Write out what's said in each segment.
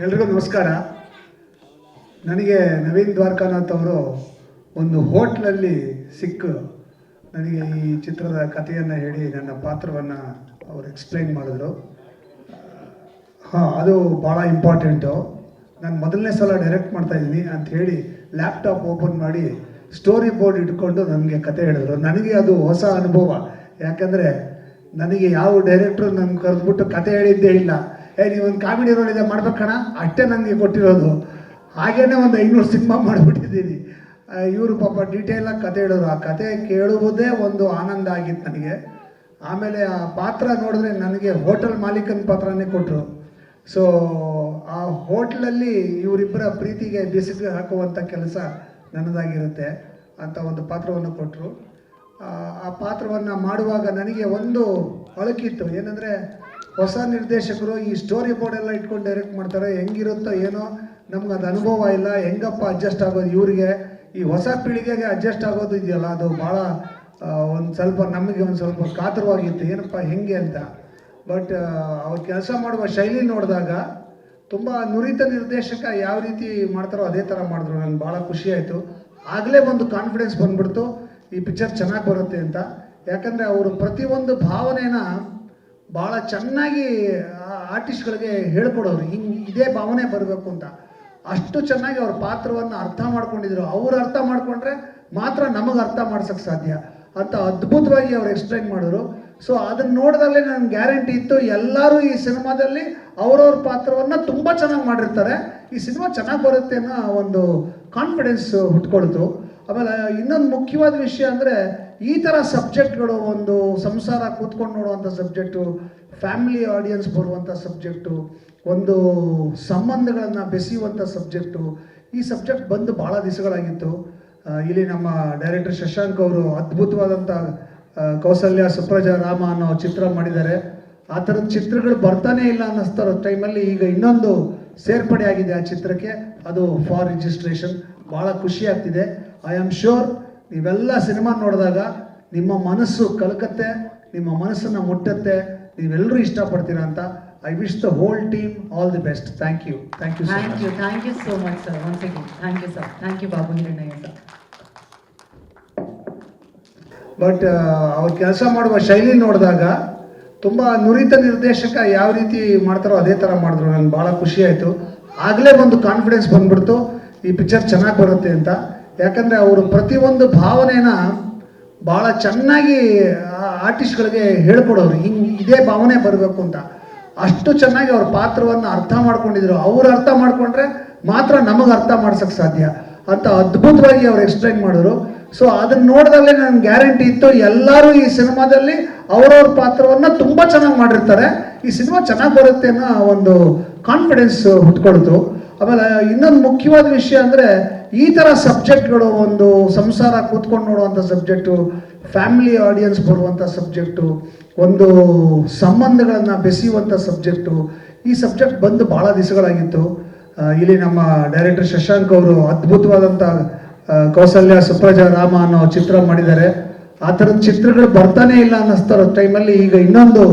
ಎಲ್ರಿಗೂ ನಮಸ್ಕಾರ. ನನಗೆ ನವೀನ್ ದ್ವಾರಕಾನಾಥ್ ಅವರು ಒಂದು ಹೋಟ್ಲಲ್ಲಿ ಸಿಕ್ಕು. ನನಗೆ ಈ ಚಿತ್ರದ ಕಥೆಯನ್ನು ಹೇಳಿ ನನ್ನ ಪಾತ್ರವನ್ನು ಅವರು ಎಕ್ಸ್ಪ್ಲೈನ್ ಮಾಡಿದ್ರು. ಹಾಂ, ಅದು ಭಾಳ ಇಂಪಾರ್ಟೆಂಟು ನಾನು ಮೊದಲನೇ ಸಲ ಡೈರೆಕ್ಟ್ ಮಾಡ್ತಾಯಿದ್ದೀನಿ ಅಂತ ಹೇಳಿ ಲ್ಯಾಪ್ಟಾಪ್ ಓಪನ್ ಮಾಡಿ ಸ್ಟೋರಿ ಬೋರ್ಡ್ ಇಟ್ಕೊಂಡು ನನಗೆ ಕತೆ ಹೇಳಿದ್ರು. ನನಗೆ ಅದು ಹೊಸ ಅನುಭವ. ಯಾಕಂದರೆ ನನಗೆ ಯಾವ ಡೈರೆಕ್ಟ್ರು ನನ್ನ ಕರೆದ್ಬಿಟ್ಟು ಕತೆ ಹೇಳಿದ್ದೇ ಇಲ್ಲ. ಏ ನೀವೊಂದು ಕಾಮಿಡಿ ರೋಲ್ ಇದೆ ಮಾಡ್ಬೇಕಣ ಅಷ್ಟೇ ನನಗೆ ಕೊಟ್ಟಿರೋದು. ಹಾಗೇನೆ ಒಂದು ಐನೂರು ಸಿನಿಮಾ ಮಾಡಿಬಿಟ್ಟಿದ್ದೀನಿ. ಇವರು ಪಾಪ ಡೀಟೇಲಾಗಿ ಕತೆ ಹೇಳೋರು ಆ ಕತೆ ಕೇಳುವುದೇ ಒಂದು ಆನಂದ ಆಗಿತ್ತು ನನಗೆ. ಆಮೇಲೆ ಆ ಪಾತ್ರ ನೋಡಿದ್ರೆ ನನಗೆ ಹೋಟೆಲ್ ಮಾಲೀಕನ ಪಾತ್ರನೇ ಕೊಟ್ಟರು ಸೊ ಆ ಹೋಟ್ಲಲ್ಲಿ ಇವರಿಬ್ಬರ ಪ್ರೀತಿಗೆ ಬಿಸಿಗೆ ಹಾಕುವಂಥ ಕೆಲಸ ನನ್ನದಾಗಿರುತ್ತೆ ಅಂತ ಒಂದು ಪಾತ್ರವನ್ನು ಕೊಟ್ಟರು ಆ ಪಾತ್ರವನ್ನು ಮಾಡುವಾಗ ನನಗೆ ಒಂದು ಅಳಕಿತ್ತು. ಏನಂದರೆ ಹೊಸ ನಿರ್ದೇಶಕರು ಈ ಸ್ಟೋರಿ ಬೋರ್ಡ್ ಎಲ್ಲ ಇಟ್ಕೊಂಡು ಡೈರೆಕ್ಟ್ ಮಾಡ್ತಾರೆ. ಹೆಂಗಿರುತ್ತೋ ಏನೋ ನಮ್ಗೆ ಅದು ಅನುಭವ ಇಲ್ಲ. ಹೆಂಗಪ್ಪ ಅಡ್ಜಸ್ಟ್ ಆಗೋದು ಇವರಿಗೆ? ಈ ಹೊಸ ಪೀಳಿಗೆಗೆ ಅಡ್ಜಸ್ಟ್ ಆಗೋದು ಇದೆಯಲ್ಲ? ಅದು ಭಾಳ ಒಂದು ಸ್ವಲ್ಪ ನಮಗೆ ಒಂದು ಸ್ವಲ್ಪ ಕಾತರವಾಗಿತ್ತು. ಏನಪ್ಪ, ಹೆಂಗೆ ಅಂತ. ಬಟ್ ಅವ್ರು ಕೆಲಸ ಮಾಡುವ ಶೈಲಿ ನೋಡಿದಾಗ ತುಂಬ ನುರಿತ ನಿರ್ದೇಶಕ ಯಾವ ರೀತಿ ಮಾಡ್ತಾರೋ ಅದೇ ಥರ ಮಾಡಿದ್ರು. ನನಗೆ ಭಾಳ ಖುಷಿ ಆಯಿತು. ಆಗಲೇ ಒಂದು ಕಾನ್ಫಿಡೆನ್ಸ್ ಬಂದ್ಬಿಡ್ತು. ಈ ಪಿಕ್ಚರ್ ಚೆನ್ನಾಗಿ ಬರುತ್ತೆ ಅಂತ. ಯಾಕಂದರೆ ಅವರು ಪ್ರತಿಯೊಂದು ಭಾವನೆನ ಭಾಳ ಚೆನ್ನಾಗಿ ಆರ್ಟಿಸ್ಟ್ಗಳಿಗೆ ಹೇಳ್ಕೊಡೋರು. ಹಿಂಗೆ ಇದೇ ಭಾವನೆ ಬರಬೇಕು ಅಂತ. ಅಷ್ಟು ಚೆನ್ನಾಗಿ ಅವ್ರ ಪಾತ್ರವನ್ನು ಅರ್ಥ ಮಾಡ್ಕೊಂಡಿದ್ರು. ಅವ್ರು ಅರ್ಥ ಮಾಡ್ಕೊಂಡ್ರೆ ಮಾತ್ರ ನಮಗೆ ಅರ್ಥ ಮಾಡ್ಸೋಕ್ಕೆ ಸಾಧ್ಯ. ಅಂತ ಅದ್ಭುತವಾಗಿ ಅವ್ರು ಎಕ್ಸ್ಪ್ಲೈನ್ ಮಾಡೋರು ಸೊ ಅದನ್ನ ನೋಡಿದಾಗಲೇ ನನಗೆ ಗ್ಯಾರಂಟಿ ಇತ್ತು, ಎಲ್ಲರೂ ಈ ಸಿನಿಮಾದಲ್ಲಿ ಅವರವ್ರ ಪಾತ್ರವನ್ನು ತುಂಬ ಚೆನ್ನಾಗಿ ಮಾಡಿರ್ತಾರೆ. ಈ ಸಿನಿಮಾ ಚೆನ್ನಾಗಿ ಬರುತ್ತೆ ಅನ್ನೋ ಒಂದು ಕಾನ್ಫಿಡೆನ್ಸ್ ಹುಟ್ಕೊಳ್ತು. ಆಮೇಲೆ ಇನ್ನೊಂದು ಮುಖ್ಯವಾದ ವಿಷಯ ಅಂದರೆ ಈ ಥರ ಸಬ್ಜೆಕ್ಟ್ಗಳು ಒಂದು ಸಂಸಾರ ಕೂತ್ಕೊಂಡು ನೋಡುವಂಥ ಸಬ್ಜೆಕ್ಟು, ಫ್ಯಾಮಿಲಿ ಆಡಿಯನ್ಸ್ ಬರುವಂಥ ಸಬ್ಜೆಕ್ಟು, ಒಂದು ಸಂಬಂಧಗಳನ್ನು ಬೆಸೆಯುವಂಥ ಸಬ್ಜೆಕ್ಟು, ಈ ಸಬ್ಜೆಕ್ಟ್ ಬಂದು ಭಾಳ ದಿವಸಗಳಾಗಿತ್ತು. ಇಲ್ಲಿ ನಮ್ಮ ಡೈರೆಕ್ಟರ್ ಶಶಾಂಕ್ ಅವರು ಅದ್ಭುತವಾದಂಥ ಕೌಸಲ್ಯ ಸುಪ್ರಜಾ ರಾಮ ಅನ್ನೋ ಚಿತ್ರ ಮಾಡಿದ್ದಾರೆ. ಆ ಥರದ ಚಿತ್ರಗಳು ಬರ್ತಾನೆ ಇಲ್ಲ ಅನ್ನಿಸ್ತಾ ಇರೋ ಟೈಮಲ್ಲಿ ಈಗ ಇನ್ನೊಂದು ಸೇರ್ಪಡೆ ಆಗಿದೆ ಆ ಚಿತ್ರಕ್ಕೆ. ಅದು ಫಾರ್ ರಿಜಿಸ್ಟ್ರೇಷನ್. ಭಾಳ ಖುಷಿ ಆಗ್ತಿದೆ. ಐ ಆಮ್ ಶ್ಯೂರ್ ನೀವೆಲ್ಲ ಸಿನಿಮಾ ನೋಡಿದಾಗ ನಿಮ್ಮ ಮನಸ್ಸು ಕಲ್ಕತ್ತೆ ನಿಮ್ಮ ಮನಸ್ಸನ್ನು ಮುಟ್ಟತ್ತೆ ನೀವೆಲ್ಲರೂ ಇಷ್ಟಪಡ್ತೀರಾ ಅಂತ I wish the whole team all the best thank you thank you thank you thank you so much sir once again thank you sir thank you Babu Hirannaiah sir but ಅವ್ರು ಕೆಲಸ ಮಾಡುವ ಶೈಲಿ ನೋಡಿದಾಗ ತುಂಬ ನುರಿತ ನಿರ್ದೇಶಕ ಯಾವ ರೀತಿ ಮಾಡ್ತಾರೋ ಅದೇ ಥರ ಮಾಡಿದ್ರು. ನನಗೆ ಭಾಳ ಖುಷಿ ಆಯಿತು. ಆಗಲೇ ಒಂದು ಕಾನ್ಫಿಡೆನ್ಸ್ ಬಂದ್ಬಿಡ್ತು. ಈ ಪಿಕ್ಚರ್ ಚೆನ್ನಾಗಿ ಬರುತ್ತೆ ಅಂತ. ಯಾಕಂದರೆ ಅವರು ಪ್ರತಿಯೊಂದು ಭಾವನೆನ ಭಾಳ ಚೆನ್ನಾಗಿ ಆರ್ಟಿಸ್ಟ್ಗಳಿಗೆ ಹೇಳ್ಕೊಡೋರು. ಹಿಂಗೆ ಇದೇ ಭಾವನೆ ಬರಬೇಕು ಅಂತ. ಅಷ್ಟು ಚೆನ್ನಾಗಿ ಅವ್ರ ಪಾತ್ರವನ್ನು ಅರ್ಥ ಮಾಡ್ಕೊಂಡಿದ್ರು. ಅವ್ರು ಅರ್ಥ ಮಾಡ್ಕೊಂಡ್ರೆ ಮಾತ್ರ ನಮಗೆ ಅರ್ಥ ಮಾಡ್ಸೋಕ್ಕೆ ಸಾಧ್ಯ. ಅಂತ ಅದ್ಭುತವಾಗಿ ಅವ್ರು ಎಕ್ಸ್ಪ್ಲೈನ್ ಮಾಡಿದ್ರು. ಸೊ ಅದನ್ನ ನೋಡಿದಾಗಲೇ ನನ್ನ ಗ್ಯಾರಂಟಿ ಇತ್ತು, ಎಲ್ಲರೂ ಈ ಸಿನಿಮಾದಲ್ಲಿ ಅವರವ್ರ ಪಾತ್ರವನ್ನು ತುಂಬ ಚೆನ್ನಾಗಿ ಮಾಡಿರ್ತಾರೆ. ಈ ಸಿನಿಮಾ ಚೆನ್ನಾಗಿ ಬರುತ್ತೆ ಅನ್ನೋ ಒಂದು ಕಾನ್ಫಿಡೆನ್ಸ್ ಹುಟ್ಕೊಳ್ತು. ಆಮೇಲೆ ಇನ್ನೊಂದು ಮುಖ್ಯವಾದ ವಿಷಯ ಅಂದರೆ ಈ ಥರ ಸಬ್ಜೆಕ್ಟ್ಗಳು ಒಂದು ಸಂಸಾರ ಕೂತ್ಕೊಂಡು ನೋಡುವಂಥ ಸಬ್ಜೆಕ್ಟು ಫ್ಯಾಮಿಲಿ ಆಡಿಯನ್ಸ್ ಬರುವಂಥ ಸಬ್ಜೆಕ್ಟು ಒಂದು ಸಂಬಂಧಗಳನ್ನು ಬೆಸೆಯುವಂಥ ಸಬ್ಜೆಕ್ಟು ಈ ಸಬ್ಜೆಕ್ಟ್ ಬಂದು ಭಾಳ ದಿವಸಗಳಾಗಿತ್ತು. ಇಲ್ಲಿ ನಮ್ಮ ಡೈರೆಕ್ಟರ್ ಶಶಾಂಕ್ ಅವರು ಅದ್ಭುತವಾದಂಥ ಕೌಸಲ್ಯ ಸುಪ್ರಜಾ ರಾಮ ಅನ್ನೋ ಚಿತ್ರ ಮಾಡಿದ್ದಾರೆ. ಆ ಥರದ ಚಿತ್ರಗಳು ಬರ್ತಾನೆ ಇಲ್ಲ ಅನ್ನಿಸ್ತಾರೋ ಟೈಮಲ್ಲಿ ಈಗ ಇನ್ನೊಂದು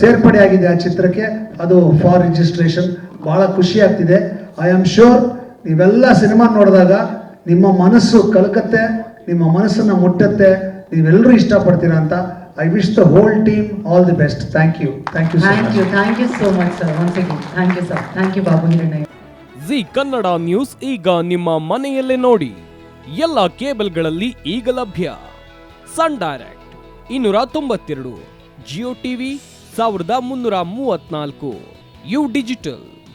ಸೇರ್ಪಡೆ ಆಗಿದೆ ಆ ಚಿತ್ರಕ್ಕೆ. ಅದು ಫಾರ್ ರಿಜಿಸ್ಟ್ರೇಷನ್ ಭಾಳ ಖುಷಿ ಆಗ್ತಿದೆ. ಐ ಆಮ್ ಶ್ಯೂರ್ ನೀವೆಲ್ಲ ಸಿನಿಮಾ ನೋಡಿದಾಗ ನಿಮ್ಮ ಮನಸ್ಸು ಕಲ್ಕತ್ತೆ ನಿಮ್ಮ ಮನಸ್ಸನ್ನು ಮುಟ್ಟತ್ತೆ. ನೀವೆಲ್ಲರೂ ಇಷ್ಟಪಡ್ತೀರಾ ಅಂತ I wish the whole team all the best thank you thank you thank you so much you so much sir once again thank you sir you, sir. Thank you, Babu Hiranaya. Zee Kannada news ಈಗ ನಿಮ್ಮ ಮನೆಯಲ್ಲೇ ನೋಡಿ. ಎಲ್ಲ ಕೇಬಲ್ಗಳಲ್ಲಿ ಈಗ ಲಭ್ಯ. ಸನ್ direct ಇನ್ನೂರ ತೊಂಬತ್ತೆರಡು ಜಿಯೋ ಟಿವಿ ಸಾವಿರದ ಮುನ್ನೂರ ಮೂವತ್ನಾಲ್ಕು ಯು ಡಿಜಿಟಲ್